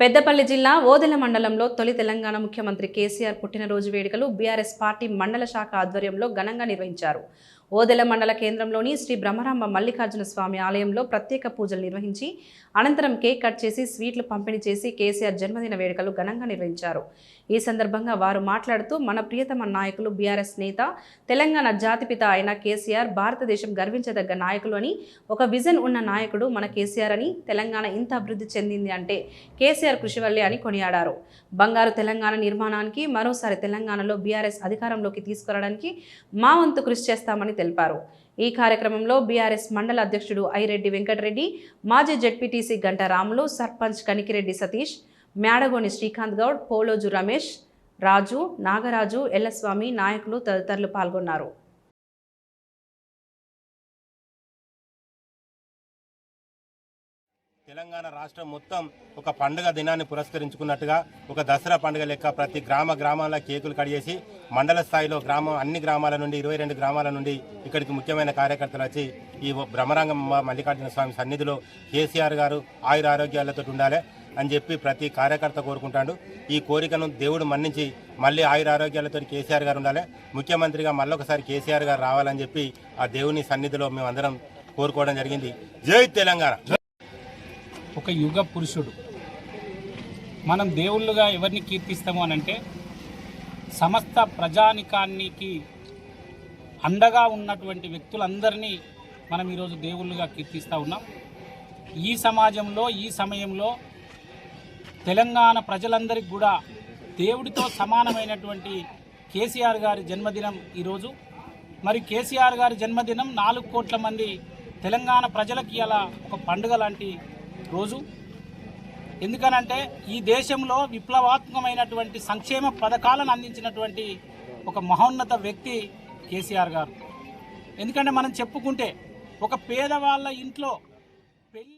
పెద్దపల్లి జిల్లా ఓదెల మండలంలో తొలి తెలంగాణ ముఖ్యమంత్రి కేసీఆర్ పుట్టినరోజు వేడుకలు బీఆర్ఎస్ పార్టీ మండల శాఖ ఆధ్వర్యంలో ఘనంగా నిర్వహించారు. ఓదెల మండల కేంద్రంలోని శ్రీ బ్రహ్మరామ మల్లికార్జున స్వామి ఆలయంలో ప్రత్యేక పూజలు నిర్వహించి అనంతరం కేక్ కట్ చేసి స్వీట్లు పంపిణీ చేసి కేసీఆర్ జన్మదిన వేడుకలు ఘనంగా నిర్వహించారు. ఈ సందర్భంగా వారు మాట్లాడుతూ మన ప్రియతమ నాయకులు బీఆర్ఎస్ నేత తెలంగాణ జాతిపిత అయిన కేసీఆర్ భారతదేశం గర్వించదగ్గ నాయకులు అని ఒక విజన్ ఉన్న నాయకుడు మన కేసీఆర్ అని తెలంగాణ ఇంత అభివృద్ధి చెందింది అంటే కేసీఆర్ కృషి వల్లే అని కొనియాడారు. బంగారు తెలంగాణ నిర్మాణానికి మరోసారి తెలంగాణలో బీఆర్ఎస్ అధికారంలోకి తీసుకురావడానికి మా వంతు కృషి చేస్తామని తెలిపారు. ఈ కార్యక్రమంలో బీఆర్ఎస్ మండల అధ్యక్షుడు ఐరెడ్డి వెంకటరెడ్డి మాజీ జడ్పీటీసీ గంట రాములు సర్పంచ్ కనికిరెడ్డి సతీష్ మేడగోని శ్రీకాంత్ గౌడ్ పోలోజు రమేష్ రాజు నాగరాజు ఎల్లస్వామి నాయకులు తదితరులు పాల్గొన్నారు. తెలంగాణ రాష్ట్రం మొత్తం ఒక పండుగ దినాన్ని పురస్కరించుకున్నట్టుగా ఒక దసరా పండుగ లెక్క ప్రతి గ్రామ గ్రామాల కేకులు కడిగేసి మండల స్థాయిలో గ్రామం అన్ని గ్రామాల నుండి ఇరవై రెండు గ్రామాల నుండి ఇక్కడికి ముఖ్యమైన కార్యకర్తలు వచ్చి ఈ బ్రహ్మరంగం మల్లికార్జున స్వామి సన్నిధిలో కేసీఆర్ గారు ఆయుర ఆరోగ్యాలతో ఉండాలి అని చెప్పి ప్రతి కార్యకర్త కోరుకుంటాడు. ఈ కోరికను దేవుడు మన్నించి మళ్ళీ ఆయుర ఆరోగ్యాలతో కేసీఆర్ గారు ఉండాలి. ముఖ్యమంత్రిగా మళ్ళొకసారి కేసీఆర్ గారు రావాలని చెప్పి ఆ దేవుని సన్నిధిలో మేమందరం కోరుకోవడం జరిగింది. జై తెలంగాణ! ఒక యుగ పురుషుడు. మనం దేవుళ్ళుగా ఎవరిని కీర్తిస్తాము అని అంటే సమస్త ప్రజానికానికి అండగా ఉన్నటువంటి వ్యక్తులందరినీ మనం ఈరోజు దేవుళ్ళుగా కీర్తిస్తూ ఉన్నాం. ఈ సమాజంలో ఈ సమయంలో తెలంగాణ ప్రజలందరికీ కూడా దేవుడితో సమానమైనటువంటి కేసీఆర్ గారి జన్మదినం ఈరోజు. మరి కేసీఆర్ గారి జన్మదినం నాలుగు కోట్ల మంది తెలంగాణ ప్రజలకి అలా ఒక పండుగ లాంటి రోజు. ఎందుకనంటే ఈ దేశంలో విప్లవాత్మకమైనటువంటి సంక్షేమ పథకాలను అందించినటువంటి ఒక మహోన్నత వ్యక్తి కేసీఆర్ గారు. ఎందుకంటే మనం చెప్పుకుంటే ఒక పేదవాళ్ళ ఇంట్లో